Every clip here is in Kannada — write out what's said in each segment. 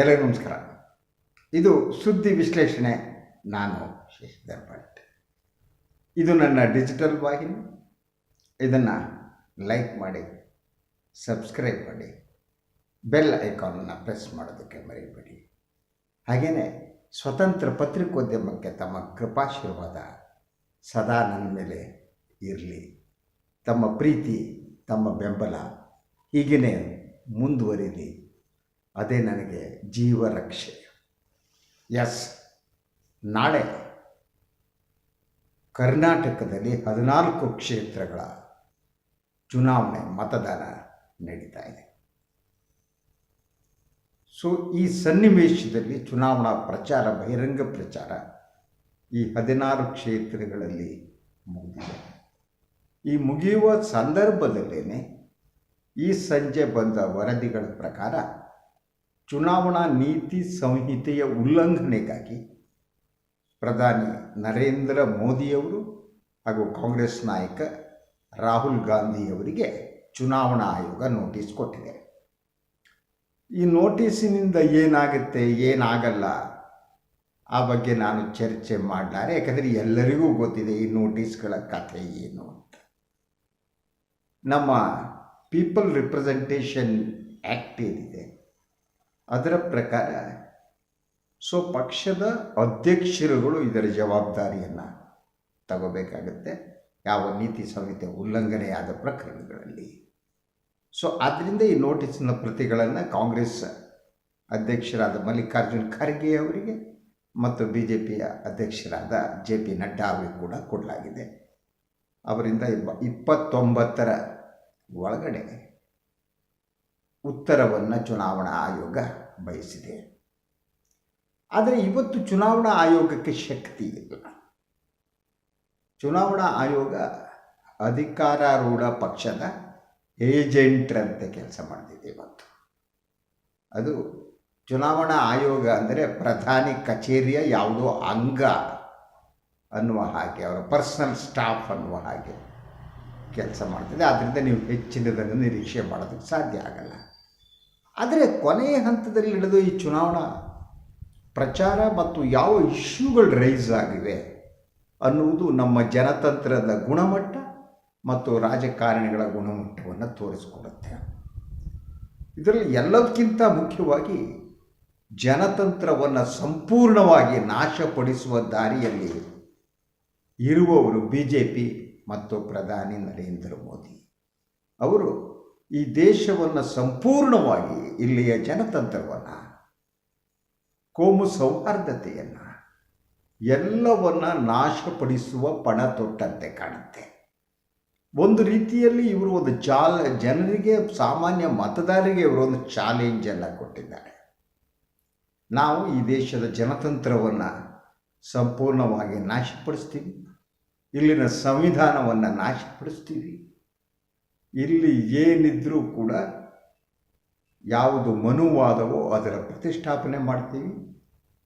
ಎಲ್ಲರಿಗೂ ನಮಸ್ಕಾರ. ಇದು ಸುದ್ದಿ ವಿಶ್ಲೇಷಣೆ. ನಾನು ಶಶಿಧರ್ ಭಟ್ ಇದು ನನ್ನ ಡಿಜಿಟಲ್ ವಾಹಿನಿ. ಇದನ್ನು ಲೈಕ್ ಮಾಡಿ ಸಬ್ಸ್ಕ್ರೈಬ್ ಮಾಡಿ ಬೆಲ್ ಐಕಾನನ್ನು ಪ್ರೆಸ್ ಮಾಡೋದಕ್ಕೆ ಮರೆಯಬೇಡಿ ಹಾಗೆಯೇ ಸ್ವತಂತ್ರ ಪತ್ರಿಕೋದ್ಯಮಕ್ಕೆ ತಮ್ಮ ಕೃಪಾಶೀರ್ವಾದ ಸದಾ ನನ್ನ ಮೇಲೆ ಇರಲಿ. ತಮ್ಮ ಪ್ರೀತಿ, ತಮ್ಮ ಬೆಂಬಲ ಹೀಗೇ ಮುಂದುವರಿಲಿ. ಅದೇ ನನಗೆ ಜೀವರಕ್ಷೆ. ಎಸ್ ನಾಳೆ ಕರ್ನಾಟಕದಲ್ಲಿ ಹದಿನಾಲ್ಕು ಕ್ಷೇತ್ರಗಳ ಚುನಾವಣೆ ಮತದಾನ ನಡೀತಾ ಇದೆ. ಸೊ ಈ ಸನ್ನಿವೇಶದಲ್ಲಿ ಚುನಾವಣಾ ಪ್ರಚಾರ, ಬಹಿರಂಗ ಪ್ರಚಾರ ಈ ಹದಿನಾರು ಕ್ಷೇತ್ರಗಳಲ್ಲಿ ಮುಗಿದಿದೆ. ಈ ಮುಗಿಯುವ ಸಂದರ್ಭದಲ್ಲೇ ಈ ಸಂಜೆ ಬಂದ ವರದಿಗಳ ಪ್ರಕಾರ ಚುನಾವಣಾ ನೀತಿ ಸಂಹಿತೆಯ ಉಲ್ಲಂಘನೆಗಾಗಿ ಪ್ರಧಾನಿ ನರೇಂದ್ರ ಮೋದಿಯವರು ಹಾಗೂ ಕಾಂಗ್ರೆಸ್ ನಾಯಕ ರಾಹುಲ್ ಗಾಂಧಿಯವರಿಗೆ ಚುನಾವಣಾ ಆಯೋಗ ನೋಟಿಸ್ ಕೊಟ್ಟಿದೆ. ಈ ನೋಟಿಸಿನಿಂದ ಏನಾಗುತ್ತೆ, ಏನಾಗಲ್ಲ, ಆ ಬಗ್ಗೆ ನಾನು ಚರ್ಚೆ ಮಾಡಲಾರೆ. ಯಾಕಂದರೆ ಎಲ್ಲರಿಗೂ ಗೊತ್ತಿದೆ ಈ ನೋಟಿಸ್ಗಳ ಕಥೆ ಏನು ಅಂತ. ನಮ್ಮ ಪೀಪಲ್ ರಿಪ್ರೆಸೆಂಟೇಷನ್ ಆ್ಯಕ್ಟ್ ಏನಿದೆ ಅದರ ಪ್ರಕಾರ, ಸೊ ಪಕ್ಷದ ಅಧ್ಯಕ್ಷರುಗಳು ಇದರ ಜವಾಬ್ದಾರಿಯನ್ನು ತಗೋಬೇಕಾಗುತ್ತೆ. ಯಾವ ನೀತಿ ಸಂಹಿತೆ ಉಲ್ಲಂಘನೆಯಾದ ಪ್ರಕರಣಗಳಲ್ಲಿ. ಸೊ ಆದ್ದರಿಂದ ಈ ನೋಟಿಸಿನ ಪ್ರತಿಗಳನ್ನು ಕಾಂಗ್ರೆಸ್ ಅಧ್ಯಕ್ಷರಾದ ಮಲ್ಲಿಕಾರ್ಜುನ್ ಖರ್ಗೆ ಅವರಿಗೆ ಮತ್ತು ಬಿ ಜೆ ಪಿಯ ಅಧ್ಯಕ್ಷರಾದ ಜೆ ಪಿ ನಡ್ಡಾ ಅವರಿಗೆ ಕೂಡ ಕೊಡಲಾಗಿದೆ. ಅವರಿಂದ ಇಪ್ಪ ಇಪ್ಪತ್ತೊಂಬತ್ತರ ಒಳಗಡೆ ಉತ್ತರವನ್ನು ಚುನಾವಣಾ ಆಯೋಗ ಬಯಸಿದೆ. ಆದರೆ ಇವತ್ತು ಚುನಾವಣಾ ಆಯೋಗಕ್ಕೆ ಶಕ್ತಿ ಇಲ್ಲ. ಚುನಾವಣಾ ಆಯೋಗ ಅಧಿಕಾರಾರೂಢ ಪಕ್ಷದ ಏಜೆಂಟ್ರಂತೆ ಕೆಲಸ ಮಾಡ್ತಿದೆ ಇವತ್ತು. ಅದು ಚುನಾವಣಾ ಆಯೋಗ ಅಂದರೆ ಪ್ರಧಾನಿ ಕಚೇರಿಯ ಯಾವುದೋ ಅಂಗ ಅನ್ನುವ ಹಾಗೆ, ಅವರ ಪರ್ಸನಲ್ ಸ್ಟಾಫ್ ಅನ್ನುವ ಹಾಗೆ ಕೆಲಸ ಮಾಡ್ತಿದೆ. ಆದ್ದರಿಂದ ನೀವು ಹೆಚ್ಚಿನದನ್ನು ನಿರೀಕ್ಷೆ ಮಾಡೋದಕ್ಕೆ ಸಾಧ್ಯ ಆಗಲ್ಲ. ಆದರೆ ಕೊನೆಯ ಹಂತದಲ್ಲಿ ನಡೆದ ಈ ಚುನಾವಣಾ ಪ್ರಚಾರ ಮತ್ತು ಯಾವ ಇಶ್ಯೂಗಳು ರೈಸ್ ಆಗಿವೆ ಅನ್ನುವುದು ನಮ್ಮ ಜನತಂತ್ರದ ಗುಣಮಟ್ಟ ಮತ್ತು ರಾಜಕಾರಣಿಗಳ ಗುಣಮಟ್ಟವನ್ನು ತೋರಿಸಿಕೊಡುತ್ತೆ. ಇದರಲ್ಲಿ ಎಲ್ಲದಕ್ಕಿಂತ ಮುಖ್ಯವಾಗಿ ಜನತಂತ್ರವನ್ನು ಸಂಪೂರ್ಣವಾಗಿ ನಾಶಪಡಿಸುವ ದಾರಿಯಲ್ಲಿ ಇರುವವರು ಬಿ ಜೆ ಪಿ ಮತ್ತು ಪ್ರಧಾನಿ ನರೇಂದ್ರ ಮೋದಿ. ಅವರು ಈ ದೇಶವನ್ನು ಸಂಪೂರ್ಣವಾಗಿ ಇಲ್ಲಿಯ ಜನತಂತ್ರವನ್ನು, ಕೋಮು ಸೌಹಾರ್ದತೆಯನ್ನು, ಎಲ್ಲವನ್ನ ನಾಶಪಡಿಸುವ ಪಣ ತೊಟ್ಟಂತೆ ಕಾಣುತ್ತೆ. ಒಂದು ರೀತಿಯಲ್ಲಿ ಇವರು ಒಂದು ಚಾಲ ಜನರಿಗೆ, ಸಾಮಾನ್ಯ ಮತದಾರರಿಗೆ ಇವರು ಒಂದು ಚಾಲೆಂಜನ್ನು ಕೊಟ್ಟಿದ್ದಾರೆ. ನಾವು ಈ ದೇಶದ ಜನತಂತ್ರವನ್ನು ಸಂಪೂರ್ಣವಾಗಿ ನಾಶಪಡಿಸ್ತೀವಿ. ಇಲ್ಲಿನ ಸಂವಿಧಾನವನ್ನು ನಾಶಪಡಿಸ್ತೀವಿ. ಇಲ್ಲಿ ಏನಿದ್ರೂ ಕೂಡ ಯಾವುದು ಮನುವಾದವೋ ಅದರ ಪ್ರತಿಷ್ಠಾಪನೆ ಮಾಡ್ತೀವಿ.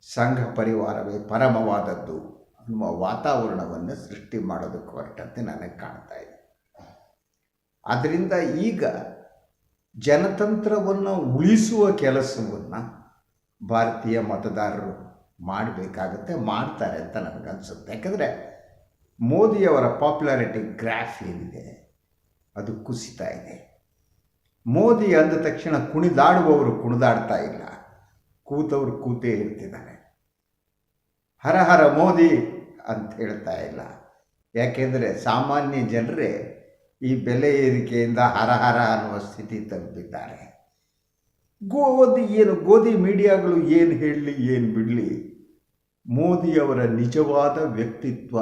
ಸಂಘ ಪರಿವಾರವೇ ಪರಮವಾದದ್ದು ಅನ್ನುವ ವಾತಾವರಣವನ್ನು ಸೃಷ್ಟಿ ಮಾಡೋದಕ್ಕೆ ಹೊರಟಂತೆ ನನಗೆ ಕಾಣ್ತಾ ಇದೆ. ಆದ್ದರಿಂದ ಈಗ ಜನತಂತ್ರವನ್ನು ಉಳಿಸುವ ಕೆಲಸವನ್ನು ಭಾರತೀಯ ಮತದಾರರು ಮಾಡಬೇಕಾಗತ್ತೆ, ಮಾಡ್ತಾರೆ ಅಂತ ನನಗನ್ಸುತ್ತೆ ಯಾಕಂದರೆ ಮೋದಿಯವರ ಪಾಪ್ಯುಲಾರಿಟಿ ಗ್ರಾಫ್ ಏನಿದೆ ಅದು ಕುಸಿತಾ ಇದೆ. ಮೋದಿ ಅಂದ ತಕ್ಷಣ ಕುಣಿದಾಡುವವರು ಕುಣಿದಾಡ್ತಾ ಇಲ್ಲ. ಕೂತವರು ಕೂತೇ ಇರ್ತಿದ್ದಾರೆ. ಹರ ಹರ ಮೋದಿ ಅಂತ ಹೇಳ್ತಾ ಇಲ್ಲ. ಯಾಕೆಂದರೆ ಸಾಮಾನ್ಯ ಜನರೇ ಈ ಬೆಲೆ ಏರಿಕೆಯಿಂದ ಹರ ಹರ ಅನ್ನುವ ಸ್ಥಿತಿ ತಲುಪಿದ್ದಾರೆ. ಗೋಧಿ ಏನು ಗೋಧಿ ಮೀಡಿಯಾಗಳು ಏನು ಹೇಳಲಿ, ಏನು ಬಿಡಲಿ? ಮೋದಿಯವರ ನಿಜವಾದ ವ್ಯಕ್ತಿತ್ವ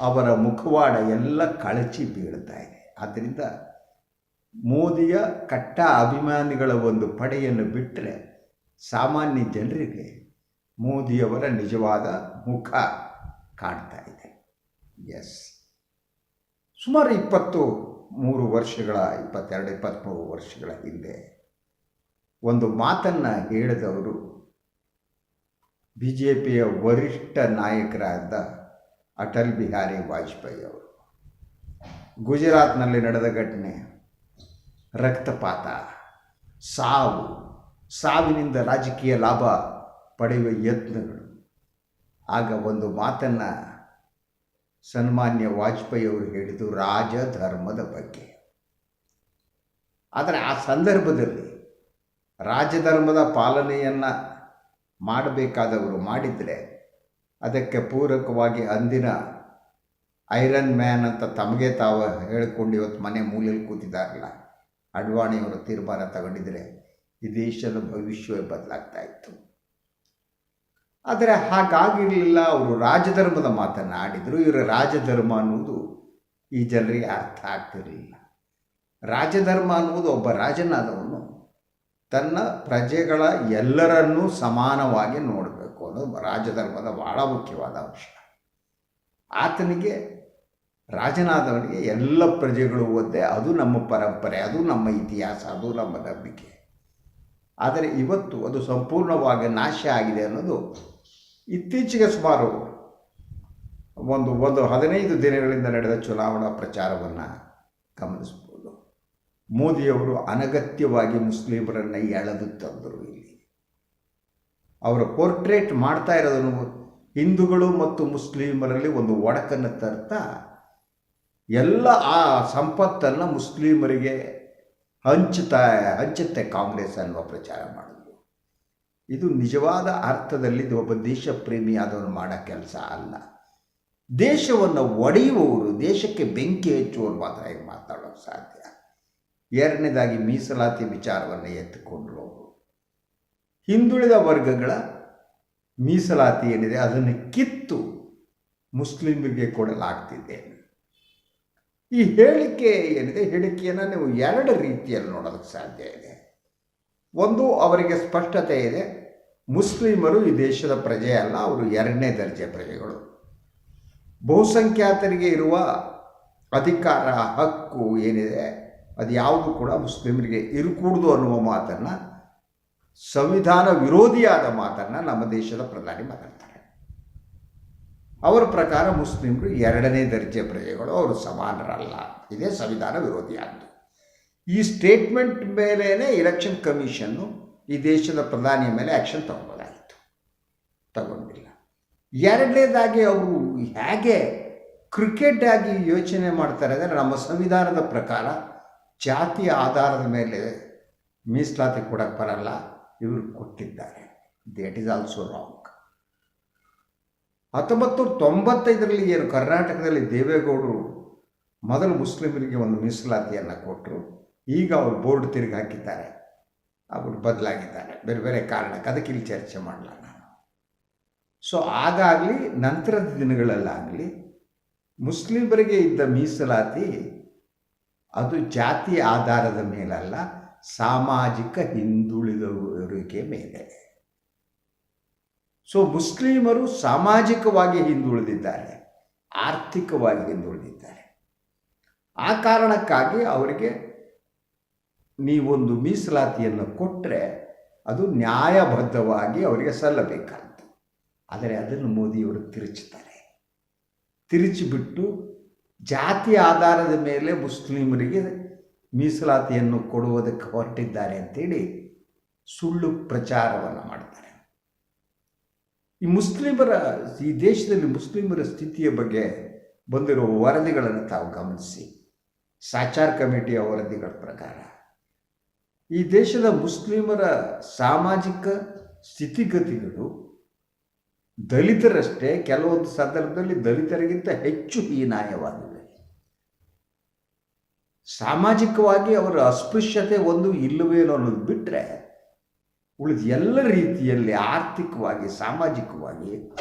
ಅವರ ಮುಖವಾಡ ಎಲ್ಲ ಕಳಚಿ ಬೀಳ್ತಾ ಇದೆ. ಆದ್ದರಿಂದ ಮೋದಿಯ ಕಟ್ಟ ಅಭಿಮಾನಿಗಳ ಒಂದು ಪಡೆಯನ್ನು ಬಿಟ್ಟರೆ ಸಾಮಾನ್ಯ ಜನರಿಗೆ ಮೋದಿಯವರ ನಿಜವಾದ ಮುಖ ಕಾಣ್ತಾ ಇದೆ. ಎಸ್ ಸುಮಾರು ಇಪ್ಪತ್ತು ಮೂರು ವರ್ಷಗಳ, ಇಪ್ಪತ್ತೆರಡು, ಇಪ್ಪತ್ತ್ಮೂರು ವರ್ಷಗಳ ಹಿಂದೆ ಒಂದು ಮಾತನ್ನು ಹೇಳಿದವರು ಬಿ ಜೆ ಪಿಯ ವರಿಷ್ಠ ನಾಯಕರಾದ ಅಟಲ್ ಬಿಹಾರಿ ವಾಜಪೇಯಿ ಅವರು. ಗುಜರಾತ್ನಲ್ಲಿ ನಡೆದ ಘಟನೆ. ರಕ್ತಪಾತ. ಸಾವು. ಸಾವಿನಿಂದ ರಾಜಕೀಯ ಲಾಭ ಪಡೆಯುವ ಯತ್ನಗಳು. ಆಗ ಒಂದು ಮಾತನ್ನು ಸನ್ಮಾನ್ಯ ವಾಜಪೇಯಿ ಅವರು ಹೇಳಿದ್ದು ರಾಜಧರ್ಮದ ಬಗ್ಗೆ. ಆದರೆ ಆ ಸಂದರ್ಭದಲ್ಲಿ ರಾಜಧರ್ಮದ ಪಾಲನೆಯನ್ನು ಮಾಡಬೇಕಾದವರು ಮಾಡಿದರೆ ಅದಕ್ಕೆ ಪೂರಕವಾಗಿ ಅಂದಿನ ಐರನ್ ಮ್ಯಾನ್ ಅಂತ ತಮಗೆ ತಾವು ಹೇಳಿಕೊಂಡು ಇವತ್ತು ಮನೆ ಮೂಲೆಯಲ್ಲಿ ಕೂತಿದ್ದಾರಲ್ಲ, ಅಡ್ವಾಣಿಯವರು ತೀರ್ಮಾನ ತಗೊಂಡಿದ್ರೆ ಈ ದೇಶದ ಭವಿಷ್ಯವೇ ಬದಲಾಗ್ತಾ ಇತ್ತು. ಆದರೆ ಹಾಗಾಗಿರಲಿಲ್ಲ, ಅವರು ರಾಜಧರ್ಮದ ಮಾತನ್ನು ಆಡಿದರು. ಇವರ ರಾಜಧರ್ಮ ಅನ್ನುವುದು ಈ ಜನರಿಗೆ ಅರ್ಥ ಆಗ್ತಿರಲಿಲ್ಲ. ರಾಜಧರ್ಮ ಅನ್ನುವುದು ಒಬ್ಬ ರಾಜನಾದವನು ತನ್ನ ಪ್ರಜೆಗಳ ಎಲ್ಲರನ್ನೂ ಸಮಾನವಾಗಿ ನೋಡಬೇಕು ಅನ್ನೋದು ರಾಜಧರ್ಮದ ಬಹಳ ಮುಖ್ಯವಾದ ಅಂಶ. ಆತನಿಗೆ ರಾಜನಾದವನಿಗೆ ಎಲ್ಲ ಪ್ರಜೆಗಳು ಒದ್ದೆ, ಅದು ನಮ್ಮ ಪರಂಪರೆ, ಅದು ನಮ್ಮ ಇತಿಹಾಸ, ಅದು ನಮ್ಮ ನಂಬಿಕೆ. ಆದರೆ ಇವತ್ತು ಅದು ಸಂಪೂರ್ಣವಾಗಿ ನಾಶ ಆಗಿದೆ ಅನ್ನೋದು ಇತ್ತೀಚೆಗೆ ಸುಮಾರು ಒಂದು ಒಂದು ಹದಿನೈದು ದಿನಗಳಿಂದ ನಡೆದ ಚುನಾವಣಾ ಪ್ರಚಾರವನ್ನು ಗಮನಿಸ್ಬೋದು ಮೋದಿಯವರು ಅನಗತ್ಯವಾಗಿ ಮುಸ್ಲಿಮರನ್ನು ಎಳೆದು ತಂದರು ಇಲ್ಲಿ. ಅವರ ಪೋರ್ಟ್ರೇಟ್ ಮಾಡ್ತಾ ಇರೋದನ್ನು ಹಿಂದೂಗಳು ಮತ್ತು ಮುಸ್ಲಿಮರಲ್ಲಿ ಒಂದು ಒಡಕನ್ನು ತರ್ತಾ ಎಲ್ಲ ಆ ಸಂಪತ್ತನ್ನು ಮುಸ್ಲಿಮರಿಗೆ ಹಂಚುತ್ತಾ, ಹಂಚುತ್ತೆ ಕಾಂಗ್ರೆಸ್ ಅನ್ನುವ ಪ್ರಚಾರ ಮಾಡೋದು. ಇದು ನಿಜವಾದ ಅರ್ಥದಲ್ಲಿ ಇದು ಒಬ್ಬ ದೇಶ ಪ್ರೇಮಿಯಾದವನು ಮಾಡೋ ಕೆಲಸ ಅಲ್ಲ. ದೇಶವನ್ನು ಒಡೆಯುವವರು, ದೇಶಕ್ಕೆ ಬೆಂಕಿ ಹೆಚ್ಚುವವರು ಮಾತ್ರ ಈಗ ಮಾತಾಡೋಕ್ಕೆ ಸಾಧ್ಯ. ಎರಡನೇದಾಗಿ ಮೀಸಲಾತಿ ವಿಚಾರವನ್ನು ಎತ್ತಿಕೊಂಡ್ರು ಹಿಂದುಳಿದ ವರ್ಗಗಳ ಮೀಸಲಾತಿ ಏನಿದೆ, ಅದನ್ನು ಕಿತ್ತು ಮುಸ್ಲಿಮರಿಗೆ ಕೊಡಲಾಗ್ತಿದೆ. ಈ ಹೇಳಿಕೆ ಏನಿದೆ? ಹೇಳಿಕೆಯನ್ನು ನೀವು ಎರಡು ರೀತಿಯಲ್ಲಿ ನೋಡೋದಕ್ಕೆ ಸಾಧ್ಯ ಇದೆ. ಒಂದು, ಅವರಿಗೆ ಸ್ಪಷ್ಟತೆ ಇದೆ. ಮುಸ್ಲಿಮರು ಈ ದೇಶದ ಪ್ರಜೆ ಅಲ್ಲ, ಅವರು ಎರಡನೇ ದರ್ಜೆ ಪ್ರಜೆಗಳು. ಬಹುಸಂಖ್ಯಾತರಿಗೆ ಇರುವ ಅಧಿಕಾರ, ಹಕ್ಕು ಏನಿದೆ, ಅದು ಯಾವುದು ಕೂಡ ಮುಸ್ಲಿಮರಿಗೆ ಇರಕೂಡ್ದು ಅನ್ನುವ ಮಾತನ್ನು, ಸಂವಿಧಾನ ವಿರೋಧಿಯಾದ ಮಾತನ್ನು ನಮ್ಮ ದೇಶದ ಪ್ರಧಾನಿ ಮಾತಾಡ್ತಾರೆ. ಅವರ ಪ್ರಕಾರ ಮುಸ್ಲಿಮರು ಎರಡನೇ ದರ್ಜೆ ಪ್ರಜೆಗಳು, ಅವರು ಸಮಾನರಲ್ಲ. ಇದೇ ಸಂವಿಧಾನ ವಿರೋಧಿಯಾದ್ದು. ಈ ಸ್ಟೇಟ್ಮೆಂಟ್ ಮೇಲೇ ಎಲೆಕ್ಷನ್ ಕಮಿಷನ್ನು ಈ ದೇಶದ ಪ್ರಧಾನಿಯ ಮೇಲೆ ಆ್ಯಕ್ಷನ್ ತಗೊಳ್ಳೋದಾಯಿತು ತಗೊಂಡಿಲ್ಲ. ಎರಡನೇದಾಗಿ ಅವರು ಹೇಗೆ ಕ್ರಿಕೆಟ್ ಆಗಿ ಯೋಚನೆ ಮಾಡ್ತಾರೆ ಅಂದರೆ ನಮ್ಮ ಸಂವಿಧಾನದ ಪ್ರಕಾರ ಜಾತಿ ಆಧಾರದ ಮೇಲೆ ಮೀಸಲಾತಿ ಕೊಡಕ್ಕೆ ಬರಲ್ಲ, ಇವರು ಕೊಟ್ಟಿದ್ದಾರೆ. ದೇಟ್ ಈಸ್ ಆಲ್ಸೋ ರಾಂಗ್ ಹತ್ತೊಂಬತ್ತು, ತೊಂಬತ್ತೈದರಲ್ಲಿ ಏನು ಕರ್ನಾಟಕದಲ್ಲಿ ದೇವೇಗೌಡರು ಮೊದಲು ಮುಸ್ಲಿಮರಿಗೆ ಒಂದು ಮೀಸಲಾತಿಯನ್ನು ಕೊಟ್ಟರು ಈಗ ಅವರು ಬೋರ್ಡ್ ತಿರುಗಿ ಹಾಕಿದ್ದಾರೆ. ಅವರು ಬದಲಾಗಿದ್ದಾರೆ. ಬೇರೆ ಬೇರೆ ಕಾರಣಕ್ಕೆ ಅದಕ್ಕೆ ಇಲ್ಲಿ ಚರ್ಚೆ ಮಾಡಲ್ಲ ನಾನು. ಸೊ ಆಗಾಗಲಿ ನಂತರದ ದಿನಗಳಲ್ಲಾಗಲಿ, ಮುಸ್ಲಿಮರಿಗೆ ಇದ್ದ ಮೀಸಲಾತಿ ಅದು ಜಾತಿ ಆಧಾರದ ಮೇಲಲ್ಲ, ಸಾಮಾಜಿಕ ಹಿಂದುಳಿದವರಿಗೆ ಮೇಲೆ. ಸೊ ಮುಸ್ಲಿಮರು ಸಾಮಾಜಿಕವಾಗಿ ಹಿಂದುಳಿದಿದ್ದಾರೆ, ಆರ್ಥಿಕವಾಗಿ ಹಿಂದುಳಿದಿದ್ದಾರೆ. ಆ ಕಾರಣಕ್ಕಾಗಿ ಅವರಿಗೆ ನೀವೊಂದು ಮೀಸಲಾತಿಯನ್ನು ಕೊಟ್ಟರೆ ಅದು ನ್ಯಾಯಬದ್ಧವಾಗಿ ಅವರಿಗೆ ಸಲ್ಲಬೇಕಾಗ್ತದೆ ಆದರೆ ಅದನ್ನು ಮೋದಿಯವರು ತಿರುಚುತ್ತಾರೆ ತಿರುಚಿಬಿಟ್ಟು ಜಾತಿ ಆಧಾರದ ಮೇಲೆ ಮುಸ್ಲಿಮರಿಗೆ ಮೀಸಲಾತಿಯನ್ನು ಕೊಡುವುದಕ್ಕೆ ಹೊರಟಿದ್ದಾರೆ ಅಂತೇಳಿ ಸುಳ್ಳು ಪ್ರಚಾರವನ್ನು ಮಾಡ್ತಾರೆ. ಈ ಮುಸ್ಲಿಮರ, ಈ ದೇಶದಲ್ಲಿ ಮುಸ್ಲಿಮರ ಸ್ಥಿತಿಯ ಬಗ್ಗೆ ಬಂದಿರುವ ವರದಿಗಳನ್ನು ತಾವು ಗಮನಿಸಿ. ಸಾಚಾರ್ ಕಮಿಟಿಯ ವರದಿಗಳ ಪ್ರಕಾರ. ಈ ದೇಶದ ಮುಸ್ಲಿಮರ ಸಾಮಾಜಿಕ ಸ್ಥಿತಿಗತಿಗಳು ದಲಿತರಷ್ಟೇ, ಕೆಲವೊಂದು ಸಂದರ್ಭದಲ್ಲಿ ದಲಿತರಿಗಿಂತ ಹೆಚ್ಚು ಹೀನಾಯವಾಗಿವೆ. ಸಾಮಾಜಿಕವಾಗಿ ಅವರ ಅಸ್ಪೃಶ್ಯತೆ ಒಂದು ಇಲ್ಲವೇನೋ ಅನ್ನೋದು ಬಿಟ್ಟರೆ ಉಳಿದ ಎಲ್ಲ ರೀತಿಯಲ್ಲಿ ಆರ್ಥಿಕವಾಗಿ, ಸಾಮಾಜಿಕವಾಗಿ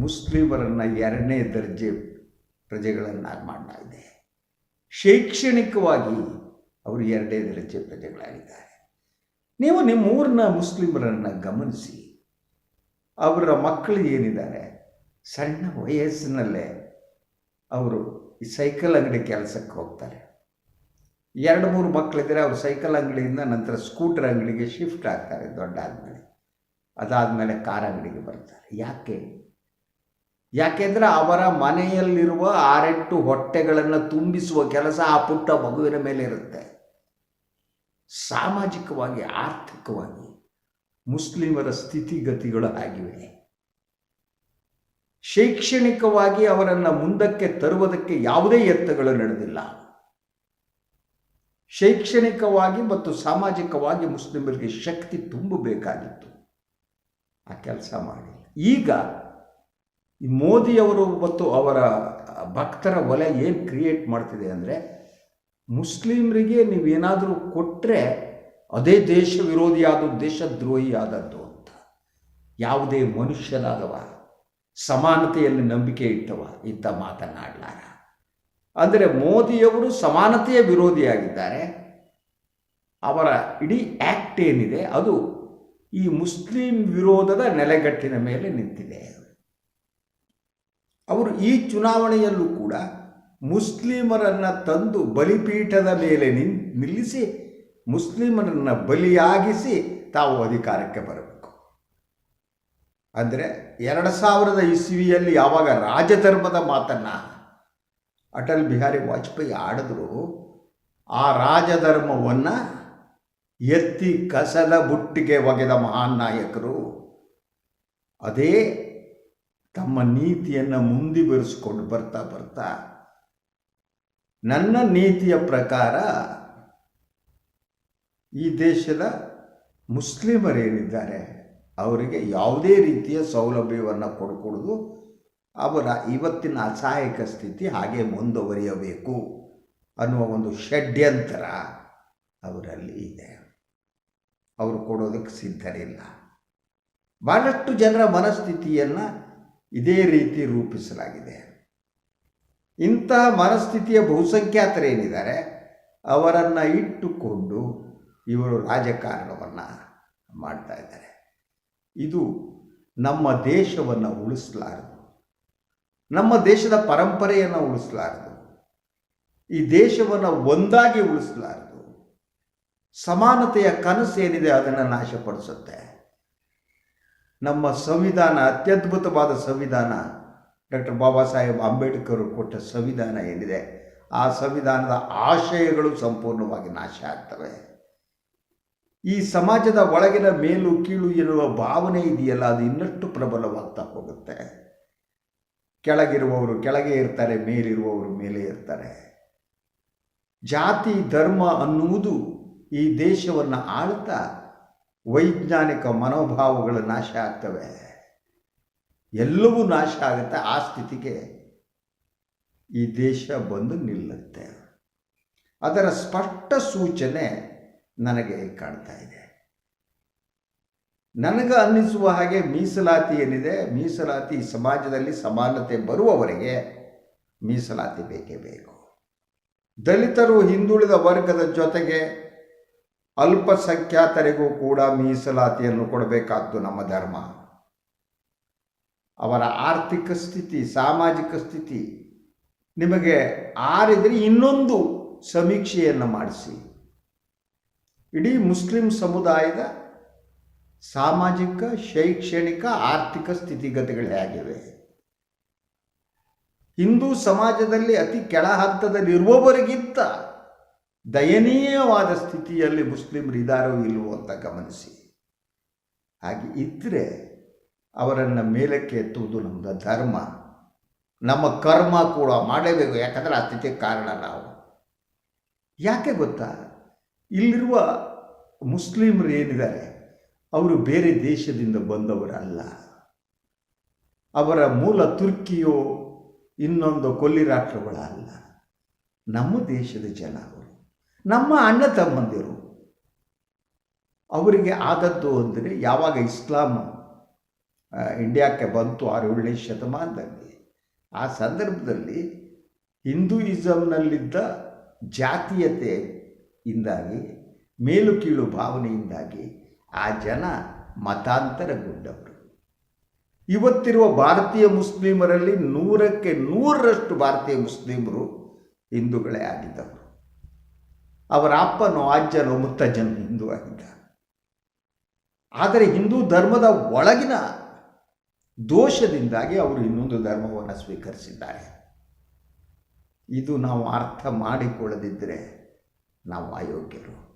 ಮುಸ್ಲಿಮರನ್ನು ಎರಡನೇ ದರ್ಜೆ ಪ್ರಜೆಗಳನ್ನಾಗಿ ಮಾಡಲಾಗಿದೆ ಶೈಕ್ಷಣಿಕವಾಗಿ ಅವರು ಎರಡನೇ ದರ್ಜೆ ಪ್ರಜೆಗಳಾಗಿದ್ದಾರೆ. ನೀವು ನಿಮ್ಮ ಊರಿನ ಮುಸ್ಲಿಮರನ್ನು ಗಮನಿಸಿ, ಅವರ ಮಕ್ಕಳು ಏನಿದ್ದಾರೆ, ಸಣ್ಣ ವಯಸ್ಸಿನಲ್ಲೇ ಅವರು ಈ ಸೈಕಲ್ ಅಂಗಡಿ ಕೆಲಸಕ್ಕೆ ಹೋಗ್ತಾರೆ. ಎರಡು ಮೂರು ಮಕ್ಕಳಿದ್ದರೆ ಅವರು ಸೈಕಲ್ ಅಂಗಡಿಯಿಂದ ನಂತರ ಸ್ಕೂಟರ್ ಅಂಗಡಿಗೆ ಶಿಫ್ಟ್ ಆಗ್ತಾರೆ, ದೊಡ್ಡ ಆದಮೇಲೆ ಅದಾದಮೇಲೆ ಕಾರ್ ಅಂಗಡಿಗೆ ಬರ್ತಾರೆ. ಯಾಕೆ? ಯಾಕೆಂದರೆ ಅವರ ಮನೆಯಲ್ಲಿರುವ ಆರೆಂಟು ಹೊಟ್ಟೆಗಳನ್ನು ತುಂಬಿಸುವ ಕೆಲಸ ಆ ಪುಟ್ಟ ಮಗುವಿನ ಮೇಲೆ ಇರುತ್ತೆ. ಸಾಮಾಜಿಕವಾಗಿ, ಆರ್ಥಿಕವಾಗಿ ಮುಸ್ಲಿಮರ ಸ್ಥಿತಿಗತಿಗಳು ಆಗಿವೆ. ಶೈಕ್ಷಣಿಕವಾಗಿ ಅವರನ್ನು ಮುಂದಕ್ಕೆ ತರುವುದಕ್ಕೆ ಯಾವುದೇ ಯತ್ನಗಳು ನಡೆದಿಲ್ಲ. ಶೈಕ್ಷಣಿಕವಾಗಿ ಮತ್ತು ಸಾಮಾಜಿಕವಾಗಿ ಮುಸ್ಲಿಮರಿಗೆ ಶಕ್ತಿ ತುಂಬಬೇಕಾಗಿತ್ತು. ಆ ಕೆಲಸ ಮಾಡಿ. ಈಗ ಮೋದಿಯವರು ಮತ್ತು ಅವರ ಭಕ್ತರ ವಲಯ ಏನು ಕ್ರಿಯೇಟ್ ಮಾಡ್ತಿದೆ ಅಂದರೆ ಮುಸ್ಲಿಮರಿಗೆ ನೀವೇನಾದರೂ ಕೊಟ್ಟರೆ ಅದೇ ದೇಶ ವಿರೋಧಿಯಾದದ್ದು ದೇಶದ್ರೋಹಿ ಆದದ್ದು ಅಂತ. ಯಾವುದೇ ಮನುಷ್ಯನಾದವ, ಸಮಾನತೆಯಲ್ಲಿ ನಂಬಿಕೆ ಇಟ್ಟವ, ಇಂಥ ಮಾತನಾಡಲಾರ ಅಂದರೆ ಮೋದಿಯವರು ಸಮಾನತೆಯ ವಿರೋಧಿಯಾಗಿದ್ದಾರೆ. ಅವರ ಇಡೀ ಆ್ಯಕ್ಟ್ ಏನಿದೆ, ಅದು ಈ ಮುಸ್ಲಿಂ ವಿರೋಧದ ನೆಲೆಗಟ್ಟಿನ ಮೇಲೆ ನಿಂತಿದೆ. ಅವರು ಈ ಚುನಾವಣೆಯಲ್ಲೂ ಕೂಡ ಮುಸ್ಲಿಮರನ್ನು ತಂದು ಬಲಿಪೀಠದ ಮೇಲೆ ನಿನ್, ನಿಲ್ಲಿಸಿ, ಮುಸ್ಲಿಮರನ್ನು ಬಲಿಯಾಗಿಸಿ ತಾವು ಅಧಿಕಾರಕ್ಕೆ ಬರಬೇಕು. ಅಂದರೆ ಎರಡು ಸಾವಿರದ ಇಸ್ವಿಯಲ್ಲಿ ಯಾವಾಗ ರಾಜಧರ್ಮದ ಮಾತನ್ನು ಅಟಲ್ ಬಿಹಾರಿ ವಾಜಪೇಯಿ ಆಡಿದ್ರು, ಆ ರಾಜಧರ್ಮವನ್ನು ಎತ್ತಿ ಕಸದ ಬುಟ್ಟಿಗೆ ಒಗೆದ ಮಹಾನ್ ನಾಯಕರು. ಅದೇ ತಮ್ಮ ನೀತಿಯನ್ನು ಮುಂದಿವರಿಸಿಕೊಂಡು ಬರ್ತಾ ಬರ್ತಾ, ನನ್ನ ನೀತಿಯ ಪ್ರಕಾರ ಈ ದೇಶದ ಮುಸ್ಲಿಮರೇನಿದ್ದಾರೆ, ಅವರಿಗೆ ಯಾವುದೇ ರೀತಿಯ ಸೌಲಭ್ಯವನ್ನು ಕೊಡ್ಕೊಡೋದು ಅವರ ಇವತ್ತಿನ ಅಸಹಾಯಕ ಸ್ಥಿತಿ ಹಾಗೆ ಮುಂದುವರಿಯಬೇಕು ಅನ್ನುವ ಒಂದು ಷಡ್ಯಂತರ ಅವರಲ್ಲಿ ಇದೆ. ಅವರು ಕೊಡೋದಕ್ಕೆ ಸಿದ್ಧರಿಲ್ಲ. ಭಾಳಷ್ಟು ಜನರ ಮನಸ್ಥಿತಿಯನ್ನು ಇದೇ ರೀತಿ ರೂಪಿಸಲಾಗಿದೆ. ಇಂತಹ ಮನಸ್ಥಿತಿಯ ಬಹುಸಂಖ್ಯಾತರೇನಿದ್ದಾರೆ ಅವರನ್ನು ಇಟ್ಟುಕೊಂಡು ಇವರು ರಾಜಕಾರಣವನ್ನು ಮಾಡ್ತಾ ಇದ್ದಾರೆ. ಇದು ನಮ್ಮ ದೇಶವನ್ನು ಉಳಿಸಲಾರದು. ನಮ್ಮ ದೇಶದ ಪರಂಪರೆಯನ್ನು ಉಳಿಸಲಾರದು. ಈ ದೇಶವನ್ನು ಒಂದಾಗಿ ಉಳಿಸಲಾರದು. ಸಮಾನತೆಯ ಕನಸು ಏನಿದೆ ಅದನ್ನು ನಾಶಪಡಿಸುತ್ತೆ. ನಮ್ಮ ಸಂವಿಧಾನ, ಅತ್ಯದ್ಭುತವಾದ ಸಂವಿಧಾನ, ಡಾಕ್ಟರ್ ಬಾಬಾ ಸಾಹೇಬ್ ಅಂಬೇಡ್ಕರ್ ಕೊಟ್ಟ ಸಂವಿಧಾನ ಏನಿದೆ, ಆ ಸಂವಿಧಾನದ ಆಶಯಗಳು ಸಂಪೂರ್ಣವಾಗಿ ನಾಶ ಆಗ್ತವೆ. ಈ ಸಮಾಜದ ಒಳಗಿನ ಮೇಲು ಕೀಳು ಎನ್ನುವ ಭಾವನೆ ಇದೆಯಲ್ಲ, ಅದು ಇನ್ನಷ್ಟು ಪ್ರಬಲವಾಗ್ತಾ ಹೋಗುತ್ತೆ. ಕೆಳಗಿರುವವರು ಕೆಳಗೆ ಇರ್ತಾರೆ, ಮೇಲಿರುವವರು ಮೇಲೆ ಇರ್ತಾರೆ. ಜಾತಿ, ಧರ್ಮ ಅನ್ನುವುದು ಈ ದೇಶವನ್ನು ಆಳ್ತಾ ವೈಜ್ಞಾನಿಕ ಮನೋಭಾವಗಳು ನಾಶ ಆಗ್ತವೆ. ಎಲ್ಲವೂ ನಾಶ ಆಗುತ್ತೆ, ಆ ಸ್ಥಿತಿಗೆ ಈ ದೇಶ ಬಂದು ನಿಲ್ಲುತ್ತೆ. ಅದರ ಸ್ಪಷ್ಟ ಸೂಚನೆ ನನಗೆ ಕಾಣ್ತಾ ಇದೆ. ನನಗೆ ಅನ್ನಿಸುವ ಹಾಗೆ ಮೀಸಲಾತಿ ಏನಿದೆ, ಮೀಸಲಾತಿ ಸಮಾಜದಲ್ಲಿ ಸಮಾನತೆ ಬರುವವರೆಗೆ ಮೀಸಲಾತಿ ಬೇಕೇ ಬೇಕು. ದಲಿತರು ಹಿಂದುಳಿದ ವರ್ಗದ ಜೊತೆಗೆ ಅಲ್ಪಸಂಖ್ಯಾತರಿಗೂ ಕೂಡ ಮೀಸಲಾತಿಯನ್ನು ಕೊಡಬೇಕಾದ್ದು ನಮ್ಮ ಧರ್ಮ. ಅವರ ಆರ್ಥಿಕ ಸ್ಥಿತಿ, ಸಾಮಾಜಿಕ ಸ್ಥಿತಿ ನಿಮಗೆ ಆರಿದರೆ ಇನ್ನೊಂದು ಸಮೀಕ್ಷೆಯನ್ನು ಮಾಡಿಸಿ. ಇಡೀ ಮುಸ್ಲಿಂ ಸಮುದಾಯದ ಸಾಮಾಜಿಕ, ಶೈಕ್ಷಣಿಕ, ಆರ್ಥಿಕ ಸ್ಥಿತಿಗತಿಗಳೇ ಆಗಿವೆ. ಹಿಂದೂ ಸಮಾಜದಲ್ಲಿ ಅತಿ ಕೆಳ ಹಂತದಲ್ಲಿರುವವರಿಗಿಂತ ದಯನೀಯವಾದ ಸ್ಥಿತಿಯಲ್ಲಿ ಮುಸ್ಲಿಮರು ಇದ್ದಾರೋ ಇಲ್ವೋ ಅಂತ ಗಮನಿಸಿ. ಹಾಗೆ ಇದ್ದರೆ ಅವರನ್ನು ಮೇಲಕ್ಕೆ ಎತ್ತುವುದು ನಮ್ಮದು ಧರ್ಮ. ನಮ್ಮ ಕರ್ಮ ಕೂಡ ಮಾಡಲೇಬೇಕು ಯಾಕಂದರೆ ಆ ಸ್ಥಿತಿಗೆ ಕಾರಣ ನಾವು. ಯಾಕೆ ಗೊತ್ತಾ? ಇಲ್ಲಿರುವ ಮುಸ್ಲಿಮರು ಏನಿದ್ದಾರೆ? ಅವರು ಬೇರೆ ದೇಶದಿಂದ ಬಂದವರಲ್ಲ. ಅವರ ಮೂಲ ತುರ್ಕಿಯೋ ಇನ್ನೊಂದು ಕೊಲ್ಲಿ ರಾಷ್ಟ್ರಗಳಲ್ಲ. ನಮ್ಮ ದೇಶದ ಜನ ಅವರು, ನಮ್ಮ ಅಣ್ಣ ತಮ್ಮಂದಿರು. ಅವರಿಗೆ ಆದದ್ದು ಅಂದರೆ ಯಾವಾಗ ಇಸ್ಲಾಂ ಇಂಡಿಯಾಕ್ಕೆ ಬಂತು ಆರು ಏಳನೇ ಶತಮಾನದಲ್ಲಿ, ಆ ಸಂದರ್ಭದಲ್ಲಿ ಹಿಂದೂಯಿಸಮ್ನಲ್ಲಿದ್ದ ಜಾತೀಯತೆಯಿಂದಾಗಿ ಮೇಲು ಕೀಳು ಭಾವನೆಯಿಂದಾಗಿ ಆ ಜನ ಮತಾಂತರಗೊಂಡವರು. ಇವತ್ತಿರುವ ಭಾರತೀಯ ಮುಸ್ಲಿಮರಲ್ಲಿ ನೂರಕ್ಕೆ ನೂರರಷ್ಟು ಭಾರತೀಯ ಮುಸ್ಲಿಮರು ಹಿಂದೂಗಳೇ ಆಗಿದ್ದವರು. ಅವರ ಅಪ್ಪನೋ ಅಜ್ಜನೋ ಮುತ್ತಜ್ಜನು ಹಿಂದೂ ಆಗಿದ್ದ. ಆದರೆ ಹಿಂದೂ ಧರ್ಮದ ಒಳಗಿನ ದೋಷದಿಂದಾಗಿ ಅವರು ಇನ್ನೊಂದು ಧರ್ಮವನ್ನು ಸ್ವೀಕರಿಸಿದ್ದಾರೆ. ಇದು ನಾವು ಅರ್ಥ ಮಾಡಿಕೊಳ್ಳದಿದ್ದರೆ ನಾವು ಅಯೋಗ್ಯರು.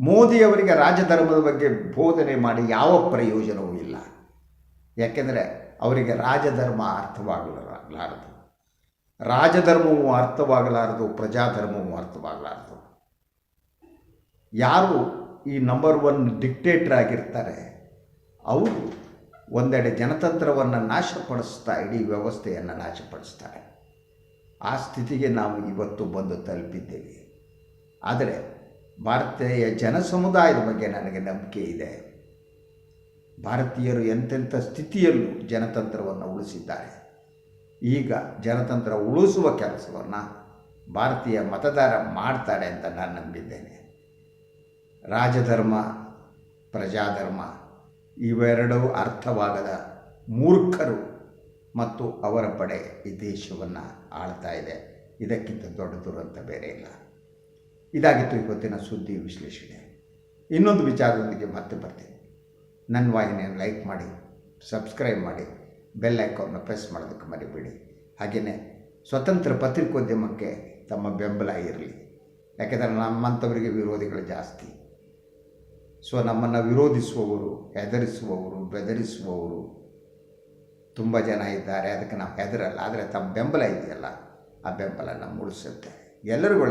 ಮೋದಿಯವರಿಗೆ ರಾಜಧರ್ಮದ ಬಗ್ಗೆ ಬೋಧನೆ ಮಾಡಿ ಯಾವ ಪ್ರಯೋಜನವೂ ಇಲ್ಲ. ಯಾಕೆಂದರೆ ಅವರಿಗೆ ರಾಜಧರ್ಮ ಅರ್ಥವಾಗಲಾರದು. ರಾಜಧರ್ಮವು ಅರ್ಥವಾಗಲಾರದು, ಪ್ರಜಾಧರ್ಮವೂ ಅರ್ಥವಾಗಲಾರದು. ಯಾರು ಈ ನಂಬರ್ ಒನ್ ಡಿಕ್ಟೇಟರ್ ಆಗಿರ್ತಾರೆ, ಅವರು ಒಂದೆಡೆ ಜನತಂತ್ರವನ್ನು ನಾಶಪಡಿಸ್ತಾ, ಇಡೀ ವ್ಯವಸ್ಥೆಯನ್ನು ನಾಶಪಡಿಸ್ತಾರೆ. ಆ ಸ್ಥಿತಿಗೆ ನಾವು ಇವತ್ತು ಬಂದು ತಲುಪಿದ್ದೇವೆ. ಆದರೆ ಭಾರತೀಯ ಜನ ಸಮುದಾಯದ ಬಗ್ಗೆ ನನಗೆ ನಂಬಿಕೆ ಇದೆ. ಭಾರತೀಯರು ಎಂತೆಂಥ ಸ್ಥಿತಿಯಲ್ಲೂ ಜನತಂತ್ರವನ್ನು ಉಳಿಸಿದ್ದಾರೆ. ಈಗ ಜನತಂತ್ರ ಉಳಿಸುವ ಕೆಲಸವನ್ನು ಭಾರತೀಯ ಮತದಾರ ಮಾಡ್ತಾರೆ ಅಂತ ನಾನು ನಂಬಿದ್ದೇನೆ. ರಾಜಧರ್ಮ, ಪ್ರಜಾಧರ್ಮ ಇವೆರಡೂ ಅರ್ಥವಾಗದ ಮೂರ್ಖರು ಮತ್ತು ಅವರ ಪಡೆ ಈ ದೇಶವನ್ನು ಆಳ್ತಾ ಇದೆ. ಇದಕ್ಕಿಂತ ದೊಡ್ಡ ದುರಂತ ಬೇರೆ ಇಲ್ಲ. ಇದಾಗಿತ್ತು ಇವತ್ತಿನ ಸುದ್ದಿ ವಿಶ್ಲೇಷಣೆ. ಇನ್ನೊಂದು ವಿಚಾರದೊಂದಿಗೆ ಮತ್ತೆ ಬರ್ತೀನಿ. ನನ್ನ ವಾಹಿನಿಯನ್ನು ಲೈಕ್ ಮಾಡಿ, ಸಬ್ಸ್ಕ್ರೈಬ್ ಮಾಡಿ, ಬೆಲ್ ಐಕಾನ್ನ ಪ್ರೆಸ್ ಮಾಡೋದಕ್ಕೆ ಮರಿಬೇಡಿ. ಹಾಗೆಯೇ ಸ್ವತಂತ್ರ ಪತ್ರಿಕೋದ್ಯಮಕ್ಕೆ ತಮ್ಮ ಬೆಂಬಲ ಇರಲಿ. ಯಾಕೆಂದರೆ ನಮ್ಮಂಥವರಿಗೆ ವಿರೋಧಿಗಳು ಜಾಸ್ತಿ. ಸೊ ನಮ್ಮನ್ನು ವಿರೋಧಿಸುವವರು, ಹೆದರಿಸುವವರು, ಬೆದರಿಸುವವರು ತುಂಬ ಜನ ಇದ್ದಾರೆ. ಅದಕ್ಕೆ ನಾವು ಹೆದರಲ್ಲ, ಆದರೆ ತಮ್ಮ ಬೆಂಬಲ ಇದೆಯಲ್ಲ, ಆ ಬೆಂಬಲ ನಮ್ಮ ಉಳಿಸುತ್ತೆ ಎಲ್ಲರಿಗೂ